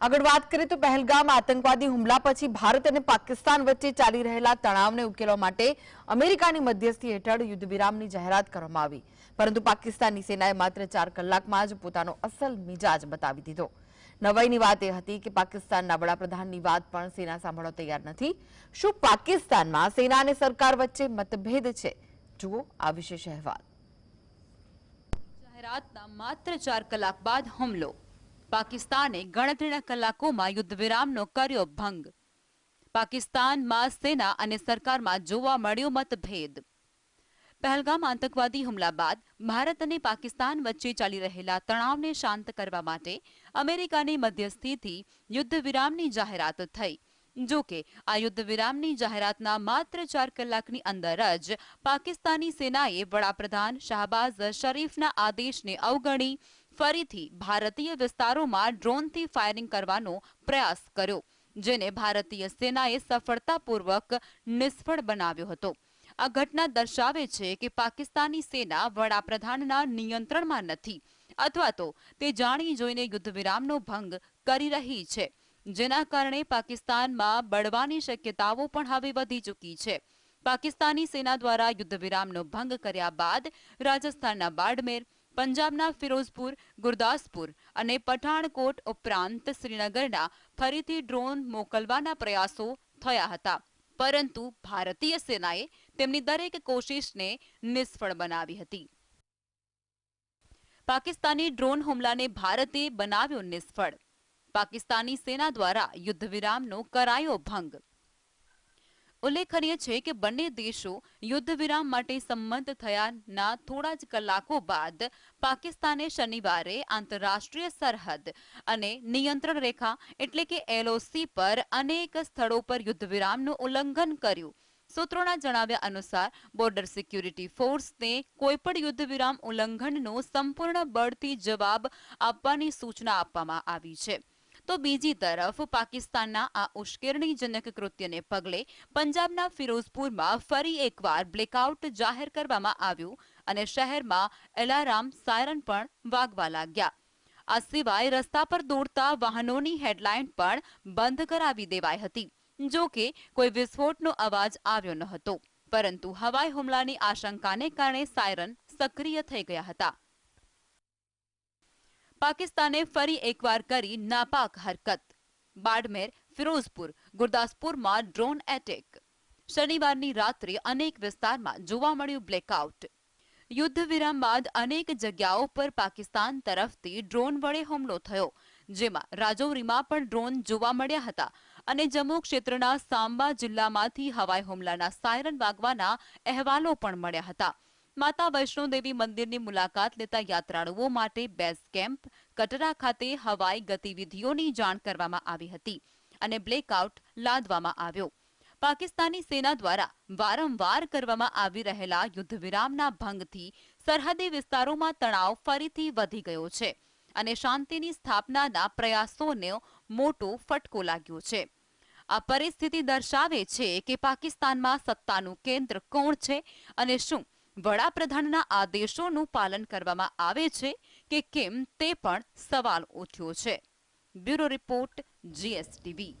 આગળ વાત કરીએ તો પહેલગામ આતંકવાદી હુમલા પછી ભારત અને પાકિસ્તાન વચ્ચે ચાલી રહેલા તણાવને ઉકેલવા માટે અમેરિકાની મધ્યસ્થી હેઠળ યુદ્ધ વિરામની જાહેરાત કરવામાં આવી. પરંતુ પાકિસ્તાનની સેનાએ માત્ર ચાર કલાકમાં જ પોતાનો અસલ મિજાજ બતાવી દીધો. નવાઈની વાત એ હતી કે પાકિસ્તાનના વડાપ્રધાનની વાત પણ સેના સાંભળવા તૈયાર નથી. શું પાકિસ્તાનમાં સેના અને સરકાર વચ્ચે મતભેદ છે? જુઓ આ વિશેષ અહેવાલ. જાહેરાતના માત્ર ચાર કલાક બાદ હુમલો. પાકિસ્તાને ગણતરીના કલાકોમાં યુદ્ધ વિરામનો કર્યો ભંગ. પાકિસ્તાનમાં સેના અને સરકારમાં જોવા મળ્યો મતભેદ. પહેલગામ આતંકવાદી હુમલા બાદ ભારત અને પાકિસ્તાન વચ્ચે ચાલી રહેલા તણાવને શાંત કરવા માટે અમેરિકાની મધ્યસ્થીથી યુદ્ધ વિરામની જાહેરાત થઈ. જો કે, આ યુદ્ધ વિરામની જાહેરાતના માત્ર ચાર કલાકની અંદર જ પાકિસ્તાની સેનાએ વડાપ્રધાન શાહબાઝ શરીફના આદેશને અવગણી ફરીથી ભારતીય વિસ્તારોમાં ડ્રોનથી ફાયરિંગ કરવાનો પ્રયાસ કર્યો, જેને ભારતીય સેનાએ સફળતાપૂર્વક નિષ્ફળ બનાવ્યો હતો. આ ઘટના દર્શાવે છે કે પાકિસ્તાની સેના વડાપ્રધાનના નિયંત્રણમાં નથી, અથવા તો તે જાણી જોઈને યુદ્ધ વિરામનો ભંગ કરી રહી છે, જેના કારણે પાકિસ્તાનમાં બળવાની શક્યતાઓ પણ હવે વધી ચૂકી છે. પાકિસ્તાની સેના દ્વારા યુદ્ધ વિરામનો ભંગ કર્યા બાદ રાજસ્થાનના બાડમેર પંજાબના ફિરોઝપુર, ગુરદાસપુર અને પઠાણકોટ ઉપરાંત શ્રીનગરના ફરીથી ડ્રોન મોકલવાના પ્રયાસો થયા હતા. પરંતુ ભારતીય સેનાએ તેમની દરેક કોશિશને નિષ્ફળ બનાવી હતી. પાકિસ્તાની ડ્રોન હુમલાને ભારતે બનાવ્યો નિષ્ફળ. પાકિસ્તાની સેના દ્વારા યુદ્ધ વિરામનો કરાયો ભંગ. ઉલ્લેખનીય છે કે બંને દેશો યુદ્ધ વિરામ માટે સંમત થયાના થોડા જ કલાકો બાદ પાકિસ્તાને શનિવારે આંતરરાષ્ટ્રીય સરહદ અને નિયંત્રણ રેખા એટલે કે એલઓસી પર અનેક સ્થળો પર યુદ્ધ વિરામનું ઉલ્લંઘન કર્યું. સૂત્રોના જણાવ્યા અનુસાર, બોર્ડર સિક્યુરિટી ફોર્સને કોઈપણ યુદ્ધ વિરામ ઉલ્લંઘનનો સંપૂર્ણ બળથી જવાબ આપવાની સૂચના આપવામાં આવી છે. તો બીજી તરફ પાકિસ્તાનના આ ઉશ્કેરણીજનક કૃત્યને પગલે પંજાબના ફિરોઝપુરમાં ફરી એકવાર બ્લેકઆઉટ જાહેર કરવામાં આવ્યું અને શહેરમાં એલારામ સાયરન પણ વાગવા લાગ્યા. આ સિવાય રસ્તા પર દોડતા વાહનોની હેડલાઇન પણ બંધ કરાવી દેવાઈ હતી, જો કે કોઈ વિસ્ફોટનો અવાજ આવ્યો ન હતો. પરંતુ હવાઈ હુમલાની આશંકાને કારણે સાયરન સક્રિય થઈ ગયા હતા. પાકિસ્તાને ફરી એકવાર કરી નાપાક હરકત. બાડમેર, ફિરોઝપુર, ગુરદાસપુરમાં ડ્રોન એટેક. શનિવારની રાત્રે અનેક વિસ્તારમાં જોવા મળ્યું બ્લેકઆઉટ. યુદ્ધ વિરામ બાદ અનેક જગ્યાઓ પર પાકિસ્તાન તરફથી ડ્રોન વડે હુમલો થયો, જેમાં રાજૌરીમાં પણ ડ્રોન જોવા મળ્યા હતા અને જમ્મુ ક્ષેત્રના સાંબા જિલ્લામાંથી હવાઈ હુમલાના સાયરન વાગવાના અહેવાલો પણ મળ્યા હતા. માતા વૈષ્ણોદેવી મંદિરની મુલાકાત લેતા યાત્રાળુઓ માટે બેઝ કેમ્પ, કટરા ખાતે હવાઈ ગતિવિધિઓની જાણ કરવામાં આવી હતી અને બ્લેકઆઉટ લાદવામાં આવ્યો. પાકિસ્તાની સેના દ્વારા વારંવાર કરવામાં આવી રહેલા યુદ્ધ વિરામના ભંગથી સરહદી વિસ્તારોમાં તણાવ ફરીથી વધી ગયો છે અને શાંતિની સ્થાપનાના પ્રયાસોને મોટો ફટકો લાગ્યો છે. આ પરિસ્થિતિ દર્શાવે છે કે પાકિસ્તાનમાં સત્તાનું કેન્દ્ર કોણ છે અને શું વડાપ્રધાનના આદેશોનું પાલન કરવામાં આવે છે કે કેમ તે પણ સવાલ ઉઠ્યો છે. Bureau report GSTV.